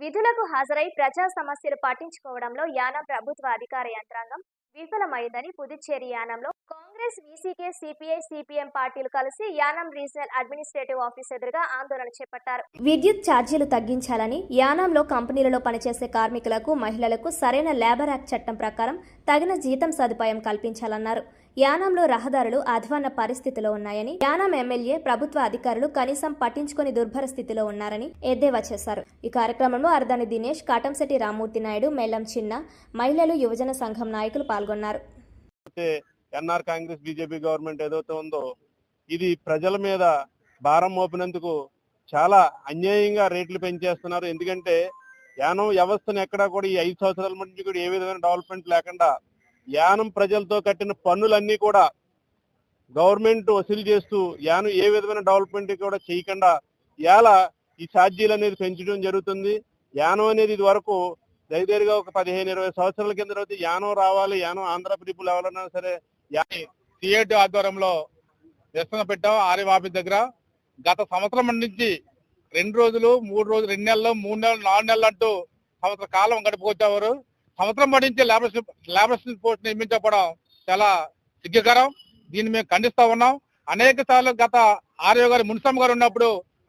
విధులకు హాజరై ప్రజా సమస్యలు పట్టించుకోవడంలో యానం ప్రభుత్వ అధికార యంత్రాంగం విఫలమైందని పుదుచ్చేరి యానంలో కాంగ్రెస్ వీసీకే సిపిఐ సిపిఎం పార్టీలు కలిసి యానం రీజనల్ అడ్మినిస్ట్రేటివ్ ఆఫీస్ ఎదురుగా ఆందోళన చేపట్టారు. విద్యుత్ ఛార్జీలు తగ్గించాలని యానంలో కంపెనీలలో పనిచేసే కార్మికులకు మహిళలకు సరైన లేబర్ యాక్ట్ చట్టం ప్రకారం తగిన జీతం సదుపాయం కల్పించాలన్నారు. యానంలో రహదారులు అధ్వాన్న పరిస్థితిలో ఉన్నాయని యానం ఎమ్మెల్యే ప్రభుత్వ అధికారులు కనీసం పట్టించుకొని దుర్భర స్థితిలో ఉన్నారని ఎద్దేవా చేశారు. ఈ కార్యక్రమంలో అర్దాని దినేష్ కాటంశెట్టి రామ్మూర్తి నాయుడు మెల్లం చిన్న మహిళలు యువజన సంఘం నాయకులు పాల్గొన్నారు. ఎన్ఆర్ కాంగ్రెస్ బీజేపీ గవర్నమెంట్ ఏదైతే ఉందో ఇది ప్రజల మీద భారం మోపినందుకు చాలా అన్యాయంగా రేట్లు పెంచేస్తున్నారు. ఎందుకంటే యానం వ్యవస్థను ఎక్కడా కూడా ఈ ఐదు సంవత్సరాల నుంచి కూడా ఏ విధమైన డెవలప్మెంట్ లేకుండా యానం ప్రజలతో కట్టిన పన్నులన్నీ కూడా గవర్నమెంట్ వసూలు చేస్తూ యానం ఏ విధమైన డెవలప్మెంట్ కూడా చేయకుండా ఇలా ఈ ఛార్జీలు అనేది పెంచడం జరుగుతుంది. యానం అనేది ఇది వరకు దగ్గరగా ఒక పదిహేను ఇరవై సంవత్సరాల కింద అయితే యానం రావాలి యానం ఆంధ్ర పీపుల్ ఎవరన్నా సరే సిఐటి ఆధ్వర్యంలో నిరసన పెట్టాం ఆర్ఎం ఆఫీస్ దగ్గర. గత సంవత్సరం నుంచి రెండు రోజులు మూడు రోజులు రెండు నెలలు మూడు నెలలు నాలుగు నెలలు అంటూ సంవత్సర కాలం గడుపుకొచ్చేవారు సంవత్సరం పడించి లేబర్ లేబర్ పోస్ట్ నియమించకపోవడం చాలా సిగ్గుకరం. దీన్ని మేము ఖండిస్తా ఉన్నాం. అనేక సార్లు గత ఆర్యో గారు మున్సమ్ గారు ఉన్నప్పుడు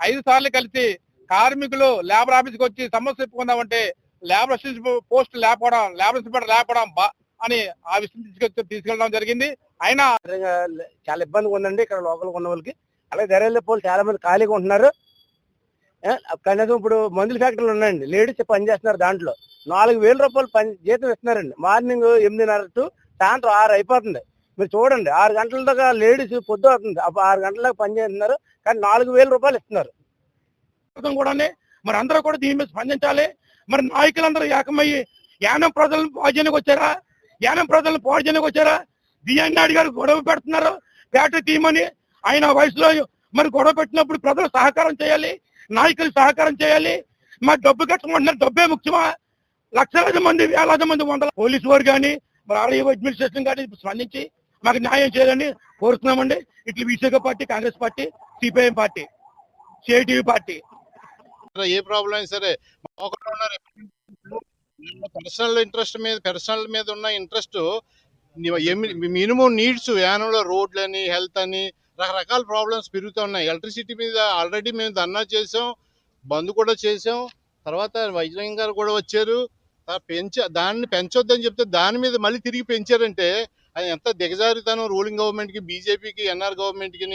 ఐదు సార్లు కలిసి కార్మికులు లేబర్ ఆఫీస్కి వచ్చి సమస్య చెప్పుకుందామంటే లేబర్ పోస్ట్ లేకపోవడం లేబర్ ఇన్స్పెక్టర్ లేకపోవడం బా అని ఆ విషయం తీసుకొచ్చి తీసుకెళ్ళడం జరిగింది. అయినా విధంగా చాలా ఇబ్బందిగా ఉందండి. ఇక్కడ లోకల్ ఉన్న వాళ్ళకి. అలాగే ధరల పోలు చాలా మంది ఖాళీగా ఉంటున్నారు. కనీసం ఇప్పుడు మందుల ఫ్యాక్టరీలు ఉన్నాయండి. లేడీస్ పని చేస్తున్నారు దాంట్లో. నాలుగు వేల రూపాయలు పని జీతం ఇస్తున్నారండి. మార్నింగ్ ఎనిమిదిన్నర టు సాయంత్రం ఆరు అయిపోతుంది. మీరు చూడండి ఆరు గంటల దాకా లేడీస్ పొద్దు అవుతుంది. అప్పుడు ఆరు గంటల దాకా పని చేస్తున్నారు. కానీ నాలుగు వేల రూపాయలు ఇస్తున్నారు. కూడా మరి అందరూ కూడా దీని మీద స్పందించాలి. మరి నాయకులందరూ ఏకమయ్యి యానం ప్రజలను పాడుజనకు వచ్చారా? యానం ప్రజలను పాడుజనకు వచ్చారా? బిఎన్ నాయుడు గారు గొడవ పెడుతున్నారు బ్యాటరీ తీయమని. ఆయన వయసులో మరి గొడవ పెట్టినప్పుడు ప్రజలు సహకారం చేయాలి నాయకులు సహకారం చేయాలి. మా డబ్బు కట్టమంటున్నారు డబ్బే ముఖ్యమా? లక్షలాది మంది వేలాది మంది వందల పోలీసు వారు కానీ మరి అడ్మినిస్ట్రేషన్ కానీ స్పందించి మాకు న్యాయం చేయాలని కోరుతున్నామండి. ఇట్లు బీసీక party Congress party CPIM party సిఐటివి party. ఏ ప్రాబ్లం అయినా సరే ఉన్నారు. పర్సనల్ ఇంట్రెస్ట్ మీద పర్సనల్ మీద ఉన్న ఇంట్రెస్ట్ మినిమం నీడ్స్ యానంలో రోడ్లు అని హెల్త్ అని రకరకాల ప్రాబ్లమ్స్ పెరుగుతూ ఉన్నాయి. ఎలక్ట్రిసిటీ మీద ఆల్రెడీ మేము ధర్నా చేసాం బంద్ కూడా చేసాం తర్వాత వైద్యం గారు కూడా వచ్చారు. పెంచ దాన్ని పెంచొద్దని చెప్తే దాని మీద మళ్ళీ తిరిగి పెంచారంటే అది ఎంత దిగజారితనం. రూలింగ్ గవర్నమెంట్కి బీజేపీకి ఎన్ఆర్ గవర్నమెంట్కి